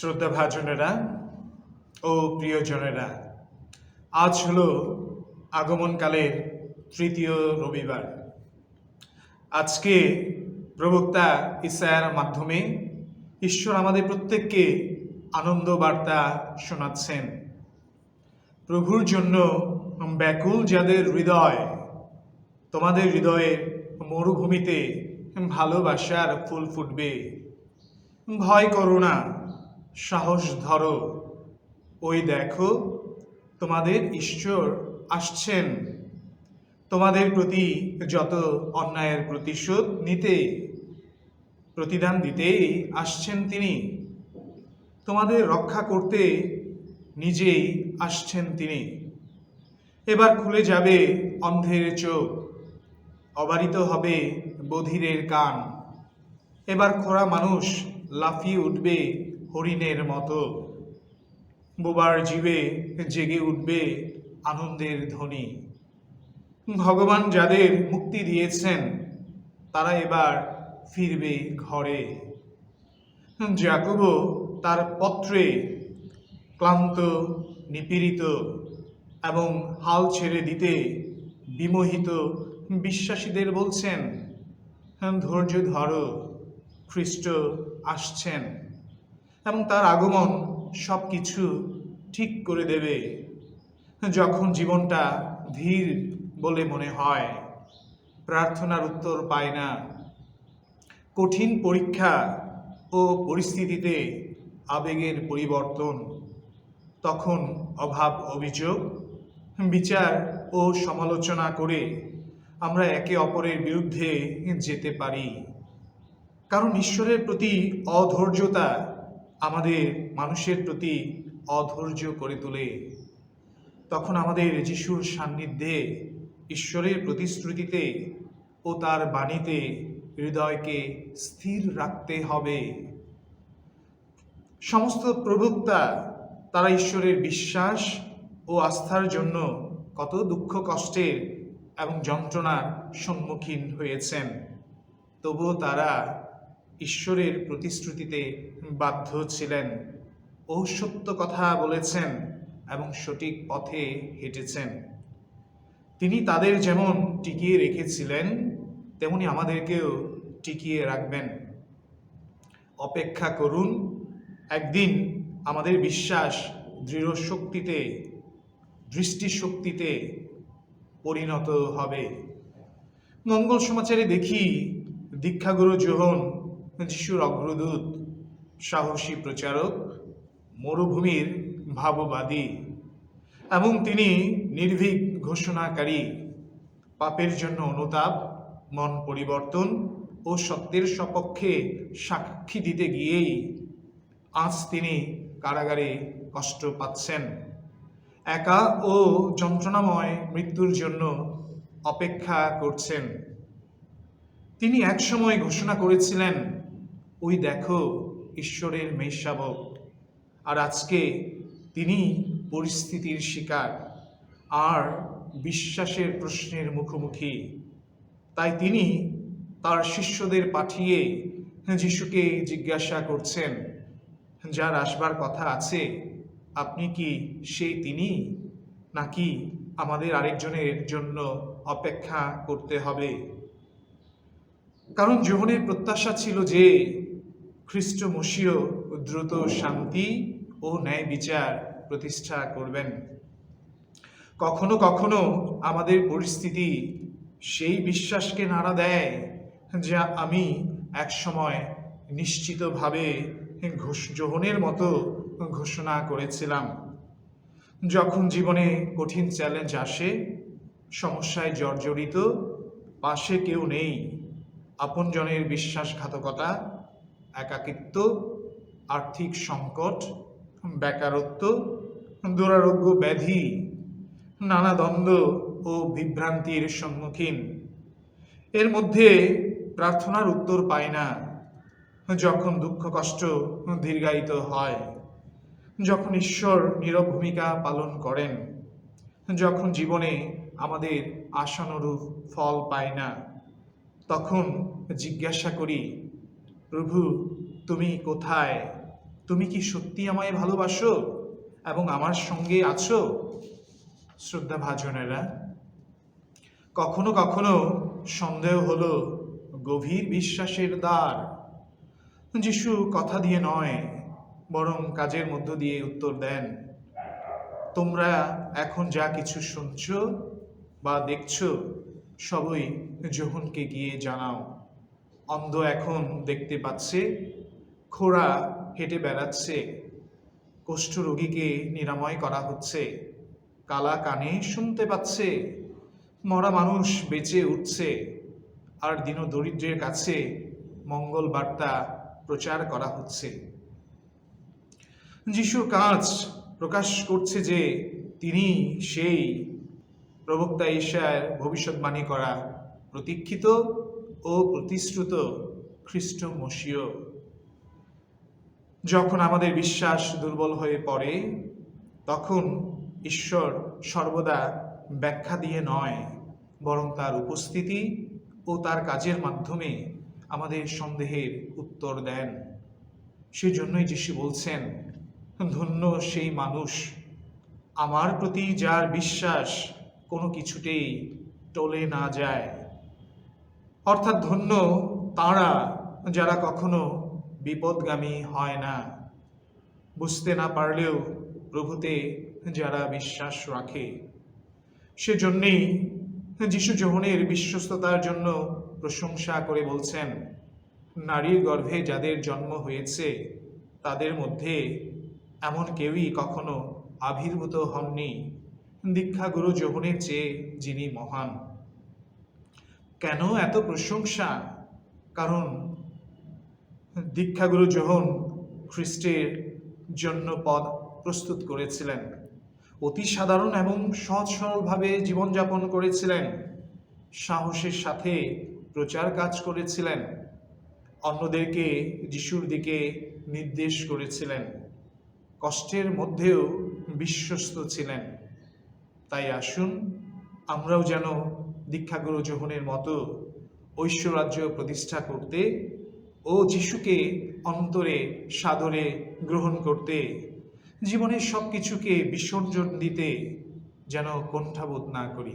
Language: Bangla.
শ্রদ্ধাভাজনেরা ও প্রিয়জনেরা, আজ হলো আগমনকালের তৃতীয় রবিবার। আজকে প্রবক্তা ইসায়ার মাধ্যমে ঈশ্বর আমাদের প্রত্যেককে আনন্দ বার্তা শোনাচ্ছেন। প্রভুর জন্য ব্যাকুল যাদের হৃদয়, তোমাদের হৃদয়ে মরুভূমিতে ভালোবাসার ফুল ফুটবে। ভয় করো না সাহস ধরো। ওই দেখো, তোমাদের ঈশ্বর আসছেন। তোমাদের প্রতি যত অন্যায়ের প্রতিশোধ নিতে, প্রতিদান দিতেই আসছেন তিনি। তোমাদের রক্ষা করতে নিজেই আসছেন তিনি। এবার খুলে যাবে অন্ধের চোখ। অবারিত হবে বধিরের কান। এবার খোরা মানুষ লাফিয়ে উঠবে হরিণের মতো। বোবার জীবে জেগে উঠবে আনন্দের ধ্বনি। ভগবান যাদের মুক্তি দিয়েছেন, তারা এবার ফিরবে ঘরে। জাকুবো তার পত্রে ক্লান্ত, নিপীড়িত এবং হাল ছেড়ে দিতে বিমোহিত বিশ্বাসীদের বলছেন, ধৈর্য ধরো, খ্রিস্ট আসছেন। এবং তার আগমন সব কিছু ঠিক করে দেবে। যখন জীবনটা ধীর বলে মনে হয়, প্রার্থনার উত্তর পায় না। কঠিন পরীক্ষা ও পরিস্থিতিতে আবেগের পরিবর্তন, তখন অভাব অভিযোগ, বিচার ও সমালোচনা করে আমরা একে অপরের বিরুদ্ধে যেতে পারি। কারণ ঈশ্বরের প্রতি অধৈর্যতা আমাদের মানুষের প্রতি অধৈর্য করে তোলে। তখন আমাদের যিশুর সান্নিধ্যে ঈশ্বরের প্রতিশ্রুতিতে ও তার বাণীতে হৃদয়কে স্থির রাখতে হবে। সমস্ত প্রবক্তা, তারা ঈশ্বরের বিশ্বাস ও আস্থার জন্য কত দুঃখ কষ্টের এবং যন্ত্রণার সম্মুখীন হয়েছেন। তবুও তারা ঈশ্বরের প্রতিশ্রুতিতে বাধ্য ছিলেন। ও সত্য কথা বলেছেন এবং সঠিক পথে হেঁটেছেন। তিনি তাদের যেমন টিকিয়ে রেখেছিলেন, তেমনি আমাদেরকেও টিকিয়ে রাখবেন। অপেক্ষা করুন, একদিন আমাদের বিশ্বাস দৃঢ় শক্তিতে, দৃষ্টিশক্তিতে পরিণত হবে। মঙ্গল সমাচারে দেখি দীক্ষাগুরু যোহন যিশুর অগ্রদূত, সাহসী প্রচারক, মরুভূমির ভাববাদী এবং তিনি নির্ভীক ঘোষণাকারী। পাপের জন্য অনুতাপ, মন পরিবর্তন ও সত্যের সপক্ষে সাক্ষী দিতে গিয়েই আজ তিনি কারাগারে কষ্ট পাচ্ছেন। একা ও যন্ত্রণাময় মৃত্যুর জন্য অপেক্ষা করছেন। তিনি একসময় ঘোষণা করেছিলেন ওই দেখো, ঈশ্বরের মেষশাবক আর আজকে তিনি পরিস্থিতির শিকার, আর বিশ্বাসের প্রশ্নের মুখোমুখি। তাই তিনি তার শিষ্যদের পাঠিয়ে যিশুকে জিজ্ঞাসা করছেন, যার আসবার কথা আছে, আপনি কি সেই তিনি? নাকি আমাদের আরেকজনের জন্য অপেক্ষা করতে হবে? কারণ যোহনের প্রত্যাশা ছিল যে খ্রিস্ট মসীয় দ্রুত শান্তি ও ন্যায় বিচার প্রতিষ্ঠা করবেন। কখনো কখনো আমাদের পরিস্থিতি সেই বিশ্বাসকে নাড়া দেয় যা আমি একসময় নিশ্চিতভাবে ঘোষ যোহনের মতো ঘোষণা করেছিলাম। যখন জীবনে কঠিন চ্যালেঞ্জ আসে, সমস্যায় জর্জরিত, পাশে কেউ নেই, আপনজনের বিশ্বাসঘাতকতা একাকিত্ব, আর্থিক সংকট, বেকারত্ব, দুরারোগ্য ব্যাধি, নানা দ্বন্দ্ব ও বিভ্রান্তির সম্মুখীন। এর মধ্যে প্রার্থনার উত্তর পায় না, যখন দুঃখ কষ্ট দীর্ঘায়িত হয়, যখন ঈশ্বর নীরব ভূমিকা পালন করেন, যখন জীবনে আমাদের আশানুরূপ ফল পায় না, তখন জিজ্ঞাসা করি প্রভু, তুমি কোথায়? তুমি কি সত্যি আমায় ভালোবাসো এবং আমার সঙ্গে আছো? শ্রদ্ধা ভাজনেরা, কখনো কখনো সন্দেহ হলো গভীর বিশ্বাসের দ্বার। যিশু কথা দিয়ে নয়, বরং কাজের মধ্য দিয়ে উত্তর দেন, তোমরা এখন যা কিছু শুনছ বা দেখছ, সবই যোহনকে গিয়ে জানাও। অন্ধ এখন দেখতে পাচ্ছে, খোড়া হেঁটে বেড়াচ্ছে কুষ্ঠরোগীকে নিরাময় করা হচ্ছে, কালা কানে শুনতে পাচ্ছে, মরা মানুষ বেঁচে উঠছে, আর দিন দরিদ্রের কাছে মঙ্গল বার্তা প্রচার করা হচ্ছে। যিশুর কাজ প্রকাশ করছে যে তিনি সেই প্রবক্তা ঈশার ভবিষ্যৎবাণী করা প্রতীক্ষিত ও প্রতিশ্রুত খ্রিস্ট মসীয়। যখন আমাদের বিশ্বাস দুর্বল হয়ে পড়ে, তখন ঈশ্বর সর্বদা ব্যাখ্যা দিয়ে নয়, বরং তার উপস্থিতি ও তার কাজের মাধ্যমে আমাদের সন্দেহের উত্তর দেন। সেজন্যই যিশু বলছেন, ধন্য সেই মানুষ। আমার প্রতি যার বিশ্বাস কোনো কিছুতেই টলে না যায়। অর্থাৎ ধন্য তারা যারা কখনো বিপদগামী হয় না। বুঝতে না পারলেও প্রভুতে যারা বিশ্বাস রাখে, সেজন্যেই যিশু যোহনের বিশ্বস্ততার জন্য প্রশংসা করে বলছেন, নারীর গর্ভে যাদের জন্ম হয়েছে, তাদের মধ্যে এমন কেউই কখনো আবির্ভূত হননি। দীক্ষাগুরু যোহনের চেয়ে যিনি মহান। কেন এত প্রশংসা? কারণ দীক্ষাগুরু যোহন খ্রিস্টের জন্য পদ প্রস্তুত করেছিলেন। অতি সাধারণ এবং সহজ সরলভাবে জীবনযাপন করেছিলেন। সাহসের সাথে প্রচার কাজ করেছিলেন। অন্যদেরকে যিশুর দিকে নির্দেশ করেছিলেন। কষ্টের মধ্যেও বিশ্বস্ত ছিলেন। তাই আসুন আমরাও যেন দীক্ষাগুরু যোহনের মতো ঐশ্বরাজ্য প্রতিষ্ঠা করতে ও যিশুকে অন্তরে, সাদরে গ্রহণ করতে, জীবনের সব কিছুকে বিসর্জন দিতে যেন কণ্ঠাবোধ না করি।